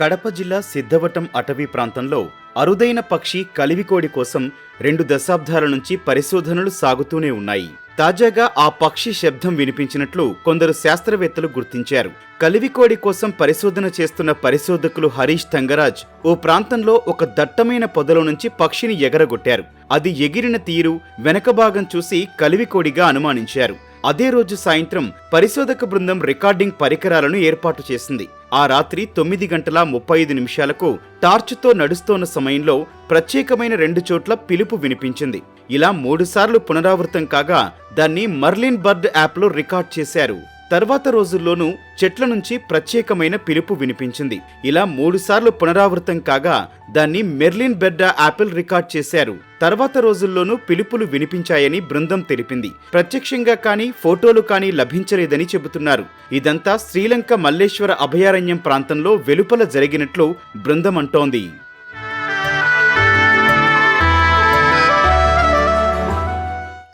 కడప జిల్లా సిద్ధవటం అటవీ ప్రాంతంలో అరుదైన పక్షి కలివికోడి కోసం రెండు దశాబ్దాల నుంచి పరిశోధనలు సాగుతూనే ఉన్నాయి. తాజాగా ఆ పక్షి శబ్దం వినిపించినట్లు కొందరు శాస్త్రవేత్తలు గుర్తించారు. కలివికోడి కోసం పరిశోధన చేస్తున్న పరిశోధకులు హరీష్ తంగరాజ్ ఓ ప్రాంతంలో ఒక దట్టమైన పొదలో నుంచి పక్షిని ఎగరగొట్టారు. అది ఎగిరిన తీరు వెనక భాగం చూసి కలివికోడిగా అనుమానించారు. అదే రోజు సాయంత్రం పరిశోధక బృందం రికార్డింగ్ పరికరాలను ఏర్పాటు చేసింది. ఆ రాత్రి తొమ్మిది గంటల ముప్పై ఐదు నిమిషాలకు టార్చ్తో నడుస్తోన్న సమయంలో ప్రత్యేకమైన రెండు చోట్ల పిలుపు వినిపించింది. ఇలా మూడుసార్లు పునరావృతం కాగా దాన్ని మర్లిన్ బర్డ్ యాప్లో రికార్డ్ చేశారు. తర్వాత రోజుల్లోనూ చెట్ల నుంచి ప్రత్యేకమైన పిలుపు వినిపించింది. ఇలా మూడుసార్లు పునరావృతం కాగా దాన్ని మెర్లిన్ బెడ్డా యాపిల్ రికార్డ్ చేశారు. తర్వాత రోజుల్లోనూ పిలుపులు వినిపించాయని బృందం తెలిపింది. ప్రత్యక్షంగా కానీ ఫోటోలు కానీ లభించలేదని చెబుతున్నారు. ఇదంతా శ్రీలంక మల్లేశ్వర అభయారణ్యం ప్రాంతంలో వెలుపల జరిగినట్లు బృందం అంటోంది.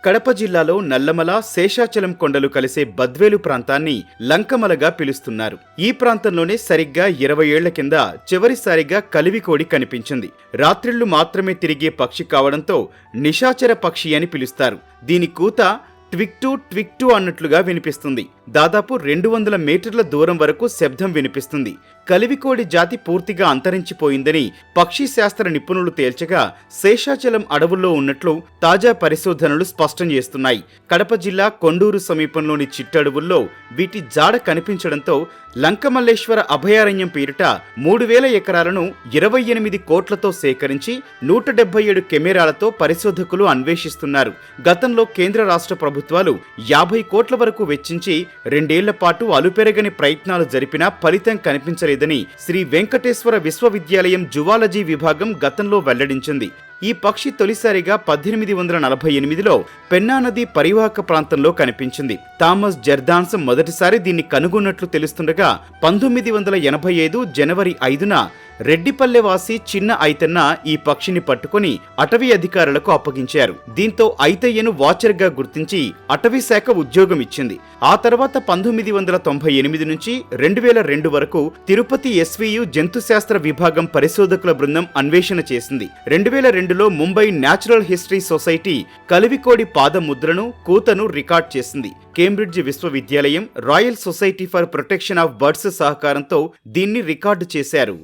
కడప జిల్లాలో నల్లమల శేషాచలం కొండలు కలిసే బద్వేలు ప్రాంతాన్ని లంకమలగా పిలుస్తున్నారు. ఈ ప్రాంతంలోనే సరిగ్గా ఇరవై ఏళ్ళ కింద చివరిసారిగా కలివికోడి కనిపించింది. రాత్రిళ్ళు మాత్రమే తిరిగే పక్షి కావడంతో నిశాచర పక్షి అని పిలుస్తారు. దీని కూత ట్విక్టు ట్విక్టు అన్నట్లుగా వినిపిస్తుంది. దాదాపు రెండు వందల మీటర్ల దూరం వరకు శబ్దం వినిపిస్తుంది. కలివికోడి జాతి పూర్తిగా అంతరించిపోయిందని పక్షి శాస్త్ర నిపుణులు తేల్చగా శేషాచలం అడవుల్లో ఉన్నట్లు తాజా పరిశోధనలు స్పష్టం చేస్తున్నాయి. కడప జిల్లా కొండూరు సమీపంలోని చిట్టడవుల్లో వీటి జాడ కనిపించడంతో లంకమల్లేశ్వర అభయారణ్యం పేరిట మూడు వేల ఎకరాలను ఇరవై ఎనిమిది కోట్లతో సేకరించి నూట డెబ్బై ఏడు కెమెరాలతో పరిశోధకులు అన్వేషిస్తున్నారు. గతంలో కేంద్ర రాష్ట్ర ప్రభుత్వాలు యాభై కోట్ల వరకు వెచ్చించి రెండేళ్ళ పాటు అలుపెరగని ప్రయత్నాలు జరిపినా ఫలితం కనిపించలేదు. లేదని శ్రీ వెంకటేశ్వర విశ్వవిద్యాలయం జువాలజీ విభాగం గతంలో వెల్లడించింది. ఈ పక్షి తొలిసారిగా పద్దెనిమిది వందల నలభై ఎనిమిదిలో పెన్నా నది పరివాహక ప్రాంతంలో కనిపించింది. థామస్ జెర్దాన్స్ మొదటిసారి దీన్ని కనుగొన్నట్లు తెలుస్తుండగా పంతొమ్మిది వందల ఎనభై ఐదు జనవరి ఐదున రెడ్డిపల్లె వాసి చిన్న ఐతన్న ఈ పక్షిని పట్టుకుని అటవీ అధికారులకు అప్పగించారు. దీంతో ఐతయ్యను వాచర్గా గుర్తించి అటవీ శాఖ ఉద్యోగం ఇచ్చింది. ఆ తర్వాత పంతొమ్మిది వందల తొంభై ఎనిమిది నుంచి రెండు వేల రెండు వరకు తిరుపతి ఎస్వియు జంతుశాస్త్ర విభాగం పరిశోధకుల బృందం అన్వేషణ చేసింది. రెండు వేల రెండులో ముంబై న్యాచురల్ హిస్టరీ సొసైటీ కలివికోడి పాదముద్రను కూతను రికార్డ్ చేసింది. కేంబ్రిడ్జ్ విశ్వవిద్యాలయం royal society for protection of birds సహకారంతో దీన్ని రికార్డు చేశారు.